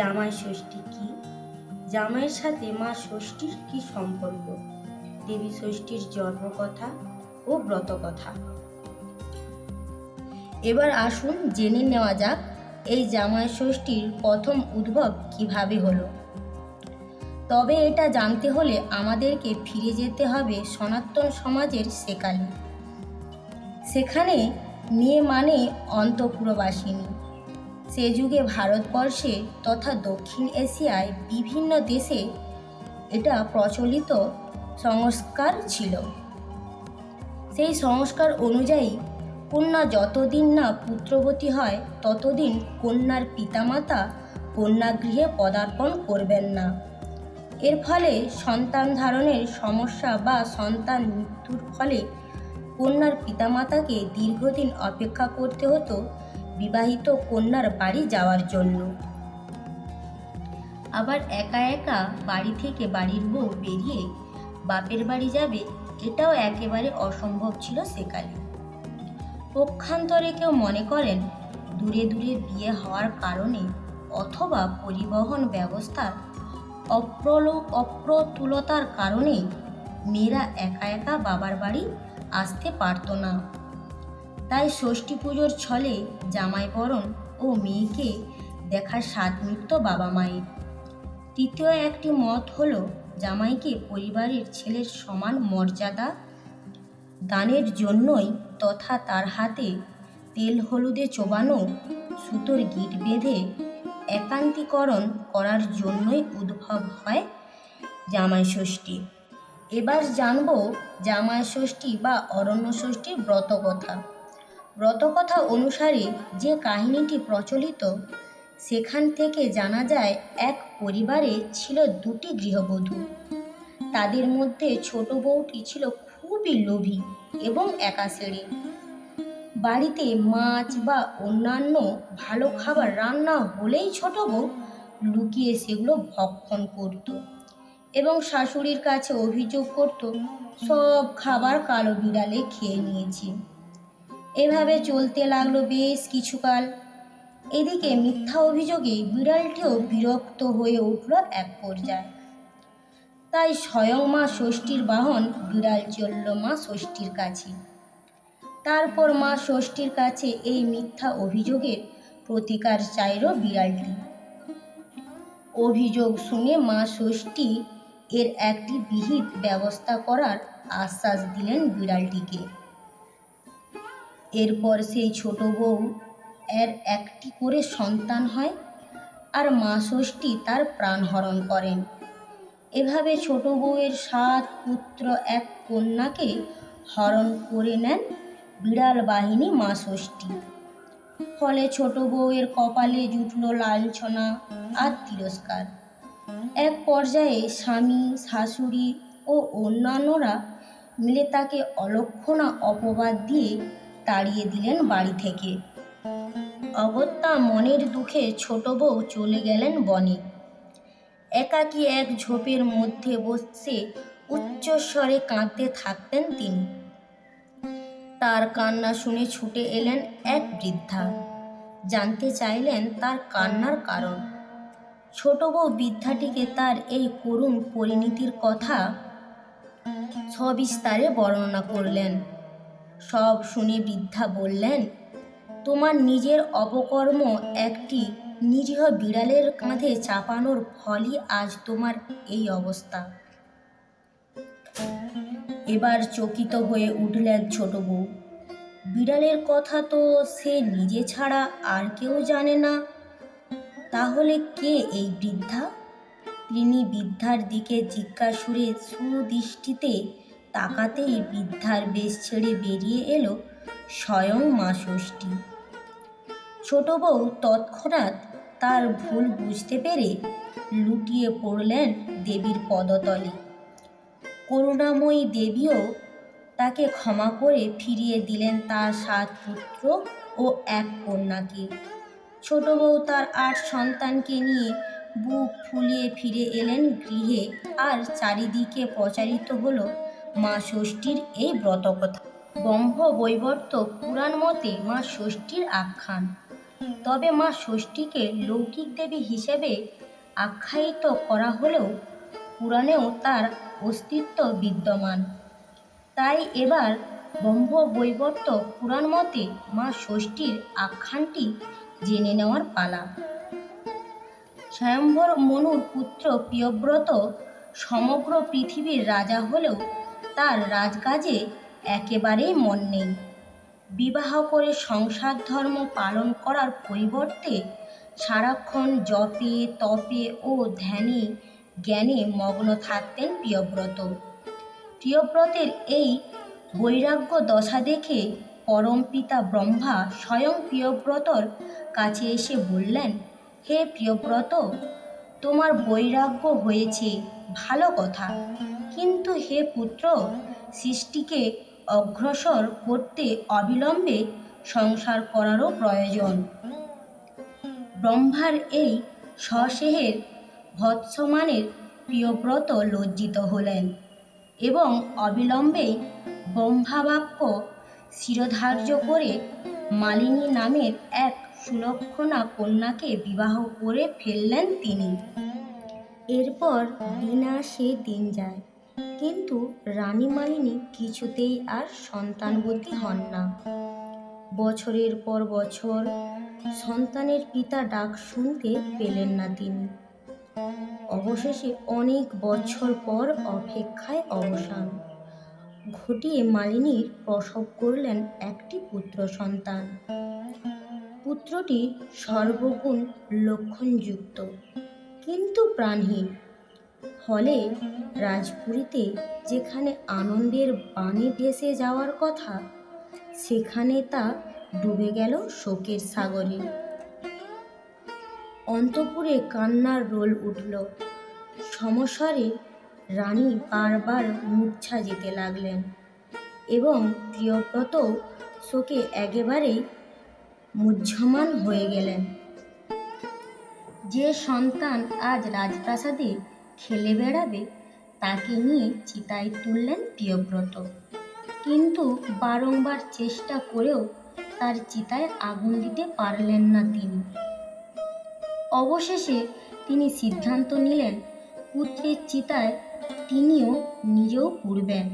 জামাই ষষ্ঠী কি? জামাইয়ের সাথে মা ষষ্ঠীর কি সম্পর্ক? দেবী ষষ্ঠীর জন্মকথা ও ব্রতকথা। এবার আসুন জেনে নেওয়া যাক এই জামাই ষষ্ঠীর প্রথম উদ্ভব কীভাবে হলো। তবে এটা জানতে হলে আমাদেরকে ফিরে যেতে হবে সনাতন সমাজের সেকালে। সেখানে মেয়ে মানে অন্তপুরবাসিনী। সে যুগে ভারতবর্ষে তথা দক্ষিণ এশিয়ায় বিভিন্ন দেশে এটা প্রচলিত সংস্কার ছিল। সেই সংস্কার অনুযায়ী কন্যা যতদিন না পুত্রবতী হয়, ততদিন কন্যার পিতামাতা কন্যাগৃহে পদার্পণ করবেন না। এর ফলে সন্তান ধারণের সমস্যা বা সন্তান মৃত্যুর ফলে কন্যার পিতামাতাকে দীর্ঘদিন অপেক্ষা করতে হতো বিবাহিত কন্যার বাড়ি যাওয়ার জন্য। আবার একা একা বাড়ি থেকে বাড়ির বউ বেরিয়ে বাপের বাড়ি যাবে, এটাও একেবারে অসম্ভব ছিল সেকালে। পক্ষান্তরে কেউ মনে করেন, দূরে দূরে বিয়ে হওয়ার কারণে অথবা পরিবহন ব্যবস্থার অপ্রল, অপ্রতুলতার কারণে মেয়েরা একা একা বাবার বাড়ি আসতে পারতো না। তাই ষষ্ঠী পুজোর ছলে জামাই বরণ ও মেয়েকে দেখার স্বাদ মিটত বাবা মায়ের। তৃতীয় একটি মত হলো জামাইকে পরিবারের ছেলের সমান মর্যাদা দানের জন্যই তথা তার হাতে তেল হলুদে চোবানো সুতোর গিট বেঁধে একান্তিকরণ করার জন্যই উদ্ভব হয় জামাই ষষ্ঠী। এবার জানব জামাই ষষ্ঠী বা অরণ্য ষষ্ঠীর ব্রতকথা। ব্রতকথা অনুসারে যে কাহিনীটি প্রচলিত, সেখান থেকে জানা যায় এক পরিবারে ছিল দুটি গৃহবধূ। তাদের মধ্যে ছোট বউটি ছিল খুবই লোভী এবং একাশেড়ে বাড়িতে মাছ বা অন্যান্য ভালো খাবার রান্না হলেই ছোট বউ লুকিয়ে সেগুলো ভক্ষণ করত এবং শাশুড়ির কাছে অভিযোগ করত, সব খাবার কালো বিড়ালে খেয়ে নিয়েছে। এভাবে চলতে লাগল বেশ কিছুকাল। এদিকে মিথ্যা অভিযোগে বিড়ালটিও বিরক্ত হয়ে উঠল এক পর্যায়ে। তাই স্বয়ং মা ষষ্ঠীর বাহন বিড়াল চলল মা ষষ্ঠীর কাছে। তারপর মা ষষ্ঠীর কাছে এই মিথ্যা অভিযোগের প্রতিকার চাইল বিড়ালটি। অভিযোগ শুনে মা ষষ্ঠী এর একটি বিহিত ব্যবস্থা করার আশ্বাস দিলেন বিড়ালটিকে। এরপর সেই ছোট বউ এর একটি করে সন্তান হয় আর মা ষষ্ঠী তার প্রাণহরণ করেন। এভাবে ছোট বউয়ের সাত পুত্র, এক কন্যাকে হরণ করে নেন বিড়াল বাহিনী মা ষষ্ঠী। ফলে ছোট বউয়ের কপালে জুটল লাঞ্ছনা আর তিরস্কার। এক পর্যায়ে স্বামী, শাশুড়ি ও অন্যান্যরা মিলে তাকে অলক্ষণা অপবাদ দিয়ে তাড়িয়ে দিলেন বাড়ি থেকে। অগত্যা মনের দুঃখে ছোট বউ চলে গেলেন বনে। একাকী এক ঝোপের মধ্যে বসে উচ্চস্বরে কাঁদতে থাকতেন তিনি। তার কান্না শুনে ছুটে এলেন এক বৃদ্ধা। জানতে চাইলেন তার কান্নার কারণ। ছোট বউ বৃদ্ধাটিকে তার এই করুণ পরিণতির কথা সবিস্তারে বর্ণনা করলেন। সব শুনে বৃদ্ধা বললেন, তোমার নিজের অপকর্ম একটি নিরীহ বিড়ালের কাঁধে চাপানোর ফলই আজ তোমার এই অবস্থা। এবার চকিত হয়ে উঠলেন ছোট বউ। বিড়ালের কথা তো সে নিজে ছাড়া আর কেউ জানে না। তাহলে কে এই বৃদ্ধা? তিনি বৃদ্ধার দিকে জিজ্ঞাসুরে সুদৃষ্টিতে তাকাতেই বৃদ্ধার বেশ ছেড়ে বেরিয়ে এলো স্বয়ং মা ষষ্ঠী। ছোট বউ তৎক্ষণাৎ তার ভুল বুঝতে পেরে লুটিয়ে পড়লেন দেবীর পদতলে। করুণাময়ী দেবীও তাকে ক্ষমা করে ফিরিয়ে দিলেন তার সাত পুত্র ও এক কন্যাকে। ছোট বউ তার আট সন্তানকে নিয়ে বুক ফুলিয়ে ফিরে এলেন গৃহে আর চারিদিকে প্রচারিত হলো মা ষষ্ঠীর এই ব্রতকথা। ব্রহ্ম বৈবর্ত পুরাণ মতে মা ষষ্ঠীর আখ্যান। তবে মা ষষ্ঠীকে লৌকিক দেবী হিসেবে আখ্যায়িত করা হলেও পুরাণেও তার অস্তিত্ব বিদ্যমান। তাই এবার ব্রহ্ম বৈবর্ত পুরাণ মতে মা ষষ্ঠীর আখ্যানটি জেনে নেওয়ার পালা। স্বয়ম্ভর মনুর পুত্র প্রিয়ব্রত সমগ্র পৃথিবীর রাজা হলেও তার রাজকাজে একেবারেই মন নেই। বিবাহ করে সংসার ধর্ম পালন করার পরিবর্তে সারাক্ষণ জপে, তপে ও ধ্যানে, জ্ঞানে মগ্ন থাকতেন প্রিয়ব্রত। প্রিয়ব্রতের এই বৈরাগ্য দশা দেখে পরম পিতা ব্রহ্মা স্বয়ং প্রিয়ব্রতর কাছে এসে বললেন, হে প্রিয়ব্রত, তোমার বৈরাগ্য হয়েছে, ভালো কথা। কিন্তু হে পুত্র, সৃষ্টিকে অগ্রসর করতে অবিলম্বে সংসার করারও প্রয়োজন। ব্রহ্মার এই সস্নেহের ভৎসমানের প্রিয়ব্রত লজ্জিত হলেন এবং অবিলম্বেই ব্রহ্মাবাক্য শিরোধার্য করে মালিনী নামের এক সুলক্ষণা কন্যাকে বিবাহ করে ফেললেন তিনি। এরপর দিন সে দিন যায়। কিন্তু রানী মালিনী কিছুতেই আর সন্তানবতী হন না। বছরের পর বছর সন্তানের পিতা ডাক শুনতে পেলেন না তিনি। অবশেষে অনেক বছর পর অপেক্ষায় অবসান। ঘটিয়ে মালিনীর প্রসব করলেন একটি পুত্র সন্তান। পুত্রটি সর্বগুণ লক্ষণযুক্ত, কিন্তু প্রাণহীন। ফলে রাজপুরীতে যেখানে আনন্দের বাণী ভেসে যাওয়ার কথা, সেখানে তা ডুবে গেল শোকের সাগরে। অন্তপুরে কান্নার রোল উঠল। সমস্বরে রানী বারবার মূর্ছা যেতে লাগলেন এবং প্রিয়ব্রত শোকে একেবারেই মুহ্যমান হয়ে গেলেন। যে সন্তান আজ রাজপ্রাসাদে খেলে বেড়াবে তাকে নিয়ে চিতায় তুললেন প্রিয়ব্রত। কিন্তু বারংবার চেষ্টা করেও তার চিতায় আগুন দিতে পারলেন না তিনি। অবশেষে তিনি সিদ্ধান্ত নিলেন, পুত্রের চিতায় তিনিও নিজেও পুড়বেন।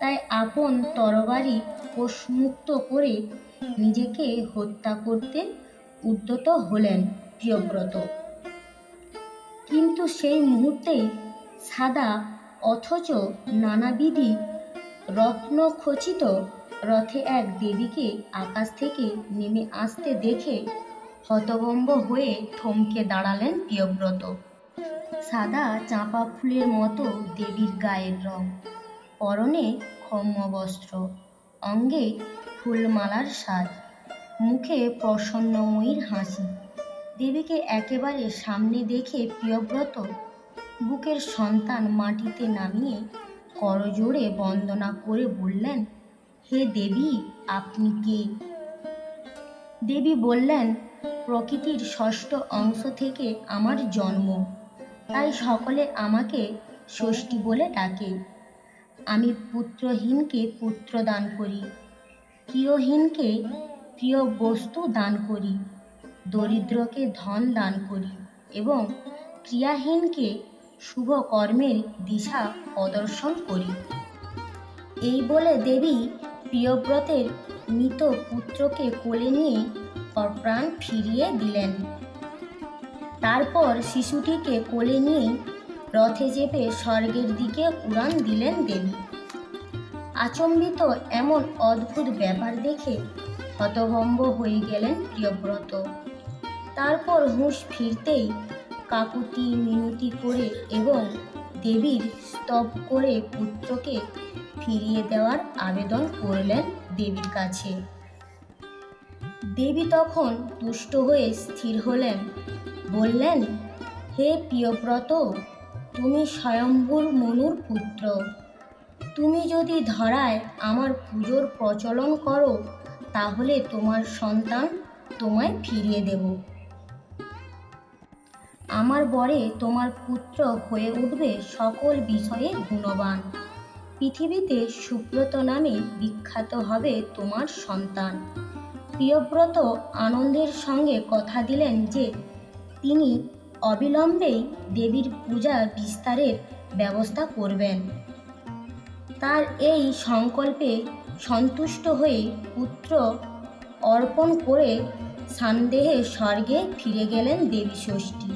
তাই আপন তরবারি কোষমুক্ত করে নিজেকে হত্যা করতে উদ্যত হলেন প্রিয়ব্রত। কিন্তু সেই মুহূর্তেই সাদা অথচ নানাবিধি রত্নখচিত রথে এক দেবীকে আকাশ থেকে নেমে আসতে দেখে হতভম্ব হয়ে থমকে দাঁড়ালেন প্রিয়ব্রত। সাদা চাঁপা ফুলের মতো দেবীর গায়ের রং, পরনে ক্ষম্য বস্ত্র অঙ্গে ফুলমালার সাজ মুখে প্রসন্নময়ীর হাসি। দেবীকে একেবারে সামনে দেখে প্রিয়ব্রত বুকের সন্তান মাটিতে নামিয়ে করজোড়ে বন্দনা করে বললেন, হে দেবী, আপনি কে? দেবী বললেন, প্রকৃতির ষষ্ঠ অংশ থেকে আমার জন্ম। তাই সকলে আমাকে ষষ্ঠী বলে ডাকে। আমি পুত্রহীনকে পুত্র দান করি। প্রিয়হীনকে প্রিয় বস্তু দান করি। দরিদ্রকে ধন দান করি এবং ক্রিয়াহীনকে শুভ কর্মের দিশা প্রদর্শন করি এই বলে দেবী প্রিয়ব্রতের মৃত পুত্রকে কোলে নিয়ে প্রাণ ফিরিয়ে দিলেন। তারপর শিশুটিকে কোলে নিয়ে রথে চেপে স্বর্গের দিকে উড়ান দিলেন দেবী। আচম্বিত এমন অদ্ভুত ব্যাপার দেখে হতভম্ব হয়ে গেলেন প্রিয়ব্রত। তারপর হুঁশ ফিরতেই কাকুতি মিনতি করে এবং দেবীর স্তব করে পুত্রকে ফিরিয়ে দেওয়ার আবেদন করলেন দেবীর কাছে। দেবী তখন তুষ্ট হয়ে স্থির হলেন, বললেন, হে প্রিয়ব্রত, তুমি স্বয়ম্ভুর মনুর পুত্র। তুমি যদি ধরায় আমার পুজোর প্রচলন করো, তাহলে তোমার সন্তান তোমায় ফিরিয়ে দেব। আমার বরে তোমার পুত্র হয়ে উঠবে সকল বিষয়ে গুণবান। পৃথিবীতে সুব্রত নামে বিখ্যাত হবে তোমার সন্তান। প্রিয়ব্রত আনন্দের সঙ্গে কথা দিলেন যে, তিনি অবিলম্বেই দেবীর পূজা বিস্তারের ব্যবস্থা করবেন। তার এই সংকল্পে সন্তুষ্ট হয়ে পুত্র অর্পণ করে সন্দেহে স্বর্গে ফিরে গেলেন দেবী ষষ্ঠী।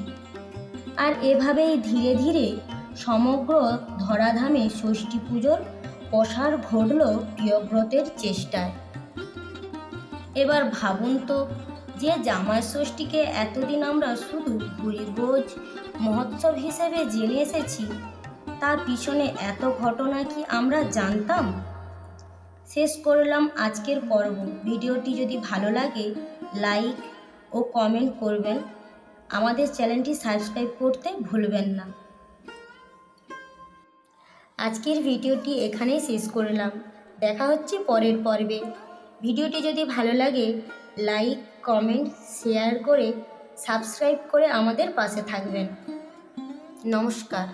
আর এভাবেই ধীরে ধীরে সমগ্র ধরাধামে ষষ্ঠী পুজোর প্রসার ঘটল প্রিয়ব্রতের চেষ্টায়। এবার ভাবুন তো, যে জামাই ষষ্ঠীকে এতদিন আমরা শুধু ভুরিভোজ মহোৎসব হিসেবে জেনে এসেছি, তার পিছনে এত ঘটনা কি আমরা জানতাম? শেষ করলাম আজকের পর্ব। ভিডিওটি যদি ভালো লাগে, লাইক ও কমেন্ট করবেন। আমাদের চ্যানেলটি সাবস্ক্রাইব করতে ভুলবেন না। আজকের ভিডিওটি এখানেই শেষ করলাম। দেখা হচ্ছে পরের পর্বে। ভিডিওটি যদি ভালো লাগে, লাইক, কমেন্ট, শেয়ার করে সাবস্ক্রাইব করে আমাদের পাশে থাকবেন। নমস্কার।